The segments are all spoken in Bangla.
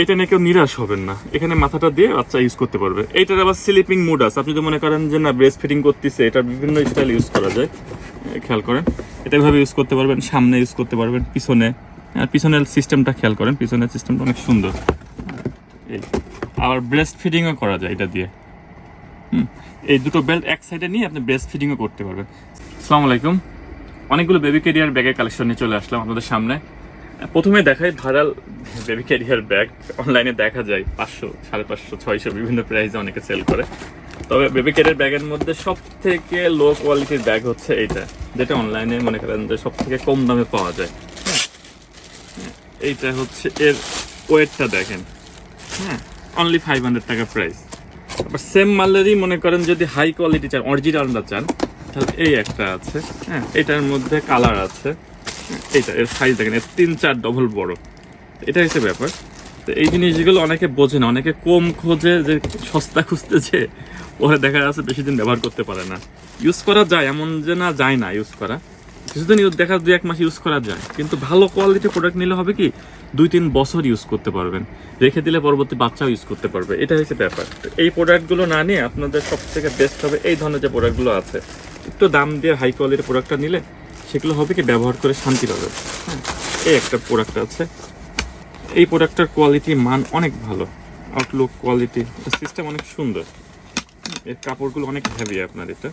এটা নিয়ে কেউ নিরাশ হবেন না। এখানে মাথাটা দিয়ে বাচ্চা ইউজ করতে পারবে। এটার আবার স্লিপিং মুড আছে। আপনি যদি মনে করেন যে না ব্রেস্ট ফিটিং করতেছে এটা বিভিন্ন স্টাইল ইউজ করা যায়। খেয়াল করেন। এটা এভাবে ইউজ করতে পারবেন, সামনে ইউজ করতে পারবেন, পিছনে। আর পিছনের সিস্টেমটা খেয়াল করেন, পিছনের সিস্টেমটা অনেক সুন্দর। এই, আবার ব্রেস্ট ফিডিংও করা যায় এটা দিয়ে। হুম, এই দুটো বেল্ট এক সাইডে নিয়ে আপনি ব্রেস্ট ফিডিংও করতে পারবেন। আসসালামু আলাইকুম অনেকগুলো বেবি ক্যারিয়ার ব্যাগের কালেকশন নিয়ে চলে আসলাম আপনাদের সামনে। প্রথমে দেখায় ভাইরাল বেবি ক্যারিয়ার ব্যাগ। অনলাইনে দেখা যায় পাঁচশো, সাড়ে পাঁচশো, ছয়শো বিভিন্ন প্রাইসে অনেকে সেল করে। তবে বেবি ক্যারিয়ার ব্যাগের মধ্যে সব থেকে লো কোয়ালিটির ব্যাগ হচ্ছে এইটা, যেটা অনলাইনে মনে করেন যে সব থেকে কম দামে পাওয়া যায়। এইটা হচ্ছে এর ওয়েটটা দেখেন। হ্যাঁ অনলি ফাইভ হান্ড্রেড টাকা প্রাইস আবার সেম মালেরই মনে করেন যদি হাই কোয়ালিটি চান অরিজিনালটা চান, তাহলে এই একটা আছে। হ্যাঁ এটার মধ্যে কালার আছে। এইটা, এর সাইজ দেখেন, এর তিন চার ডবল বড়। এটা হচ্ছে ব্যাপার। তো এই জিনিসগুলো অনেকে বোঝে না, অনেকে কম খোঁজে যে সস্তা খুঁজতে যে, পরে দেখা যাচ্ছে বেশি দিন ব্যবহার করতে পারে না। ইউজ করা যায়, এমন যে না যায় না ইউজ করা। কিছুদিন ইউজ দেখা দুই এক মাস ইউজ করা যায়। কিন্তু ভালো কোয়ালিটির প্রোডাক্ট নিলে হবে কি, দুই তিন বছর ইউজ করতে পারবেন। রেখে দিলে পরবর্তী বাচ্চাও ইউজ করতে পারবে। এটা হচ্ছে ব্যাপার। এই প্রোডাক্টগুলো না নিয়ে আপনাদের সব থেকে বেস্ট হবে এই ধরনের যে প্রোডাক্টগুলো আছে। একটু দাম দিয়ে হাই কোয়ালিটির প্রোডাক্টটা নিলে সেগুলো হবে কি ব্যবহার করে শান্তি পাবে। হ্যাঁ এই একটা প্রোডাক্ট আছে। এই প্রোডাক্টটার কোয়ালিটি মান অনেক ভালো। আউটলুক কোয়ালিটি সিস্টেম অনেক সুন্দর। এর কাপড়গুলো অনেক হেভি আপনার এটা।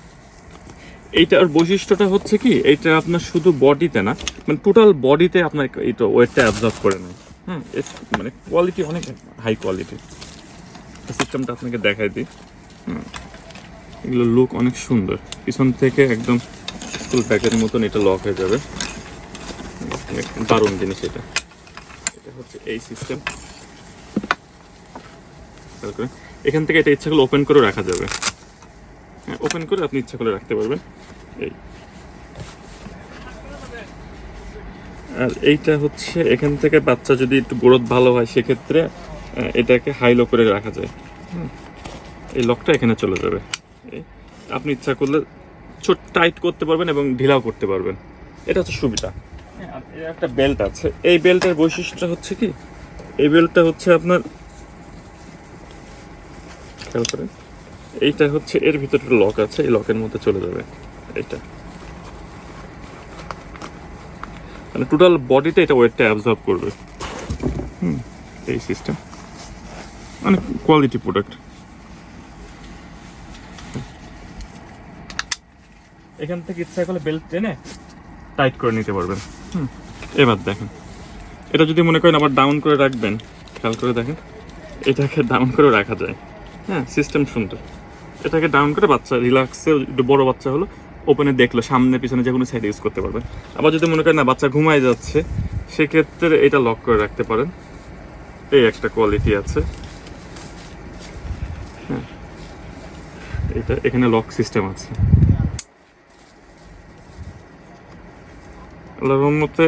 এইটার বৈশিষ্ট্যটা হচ্ছে কি, এইটা আপনার শুধু বডিতে না মানে টোটাল বডিতে আপনার এইটা ওয়েটটা অ্যাবজর্ব করে নেয়। হ্যাঁ মানে কোয়ালিটি অনেক হাই কোয়ালিটি সিস্টেমটা আপনাকে দেখাই দিই। হুম এগুলো লুক অনেক সুন্দর। পিছন থেকে একদম স্কুল ব্যাগের মতন এটা লক হয়ে যাবে। দারুণ জিনিস এটা। এটা হচ্ছে এই সিস্টেম এখান থেকে এটা ইচ্ছা করলে ওপেন করে রাখা যাবে। হ্যাঁ ওপেন করে আপনি ইচ্ছা করে রাখতে পারবেন। এই। আর এইটা হচ্ছে এখান থেকে বাচ্চা যদি একটু গ্রোথ ভালো হয়, সেক্ষেত্রে এটাকে হাই লো করে রাখা যায়। এই লকটা এখানে চলে যাবে। আপনি ইচ্ছা করলে ছোট টাইট করতে পারবেন এবং ঢিলাও করতে পারবেন। এটা হচ্ছে সুবিধা। হ্যাঁ, একটা বেল্ট আছে। এই বেল্টের বৈশিষ্ট্য হচ্ছে কি? এই বেল্টটা হচ্ছে আপনার খেয়াল করেন। এইটা হচ্ছে এর ভিতরে লক আছে এই লকের মধ্যে চলে যাবে এটা। মানে টোটাল বডিতে এটা ওয়েটটা অ্যাবজর্ব করবে। হুম এই সিস্টেম মানে কোয়ালিটি প্রোডাক্ট এখান থেকে ইচ্ছা করলে বেল্ট টেনে টাইট করে নিতে পারবেন। হুম। এবার দেখেন এটা যদি মনে করেন আবার ডাউন করে রাখবেন খেয়াল করে দেখেন এটাকে ডাউন করে রাখা যায়। হ্যাঁ সিস্টেম সুন্দর। এটাকে ডাউন করে বাচ্চা রিল্যাক্সে একটু বড় বাচ্চা হলো ওপেনে দেখল সামনে পিছনে যে কোনো সাইডে ইউজ করতে পারবেন। আবার যদি মনে করেন না বাচ্চা ঘুমায় যাচ্ছে সেক্ষেত্রে এটা লক করে রাখতে পারেন। এই একটা কোয়ালিটি আছে। হ্যাঁ এটা এখানে লক সিস্টেম আছে। আল্লাহর রহমতে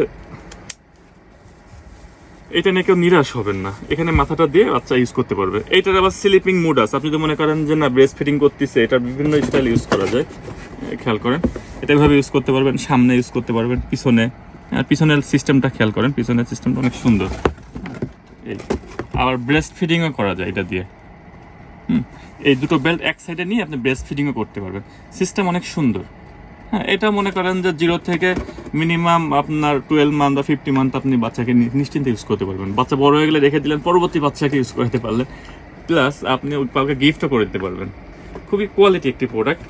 এটা নিয়ে কেউ নিরাশ হবেন না। এখানে মাথাটা দিয়ে বাচ্চা ইউজ করতে পারবে। এইটার আবার স্লিপিং মুড আছে। আপনি যদি মনে করেন যে, না ব্রেস্ট ফিটিং করতেছে এটা বিভিন্ন স্টাইল ইউজ করা যায়। খেয়াল করেন। এটা এভাবে ইউজ করতে পারবেন, সামনে ইউজ করতে পারবেন, পিছনে। আর পিছনের সিস্টেমটা খেয়াল করেন, পিছনের সিস্টেমটা অনেক সুন্দর। এই আবার ব্রেস্ট ফিডিংও করা যায় এটা দিয়ে। হুম, এই দুটো বেল্ট এক সাইডে নিয়ে আপনি ব্রেস্ট ফিডিংও করতে পারবেন। সিস্টেম অনেক সুন্দর। হ্যাঁ এটা মনে করেন যে জিরো থেকে মিনিমাম আপনার টুয়েলভ মান্থ বা ফিফটি মান্থ আপনি বাচ্চাকে নিশ্চিন্তে ইউজ করতে পারবেন। বাচ্চা বড় হয়ে গেলে রেখে দিলেন, পরবর্তী বাচ্চাকে ইউজ করতে পারলেন। প্লাস আপনি কাউকে গিফটও করে দিতে পারবেন। খুবই কোয়ালিটি একটি প্রোডাক্ট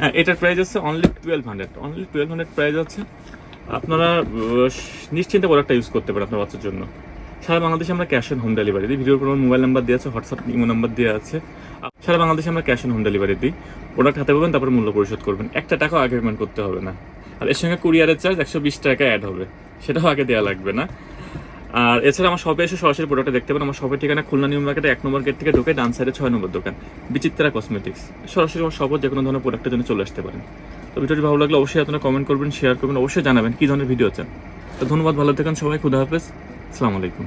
হ্যাঁ এটার প্রাইস আছে only twelve hundred only twelve hundred price আছে। আপনারা নিশ্চিন্তে প্রোডাক্টটা ইউজ করতে পারেন আপনার বাচ্চার জন্য। সারা বাংলাদেশে আমরা ক্যাশ অন হোম ডেলিভারি দিই। ভিডিওর কোনো মোবাইল নাম্বার দেওয়া আছে হোয়াটসঅ্যাপ ইমো নাম্বার দেওয়া আছে। সারা বাংলাদেশে আমরা ক্যাশ অন হোম ডেলিভারি দিই। প্রোডাক্ট হাতে পাবেন, তারপর মূল্য পরিশোধ করবেন। একটা টাকাও আগে পেমেন্ট করতে হবে না। আর এর সঙ্গে কুরিয়ারের চার্জ একশো বিশ টাকা অ্যাড হবে। সেটাও আগে দেওয়া লাগবে না। আর এছাড়া আমার শপে এসে সরাসরি প্রোডাক্টটা দেখতে পারেন। আমার শপের ঠিকানা খুলনা নিউ মার্কেটে এক নম্বর গেট থেকে ঢুকে ডান সাইডে ছয় নম্বর দোকান, বিচিত্রা কসমেটিক্স সরাসরি আমার শপে যে কোনো ধরনের প্রোডাক্টের জন্য চলে আসতে পারেন। তো ভিডিওটি ভালো লাগলে অবশ্যই আপনারা কমেন্ট করবেন শেয়ার করবেন, অবশ্যই জানাবেন কী ধরনের ভিডিও চান তো ধন্যবাদ, ভালো থাকেন সবাই, খুদা হাফেজ। আসসালামু আলাইকুম।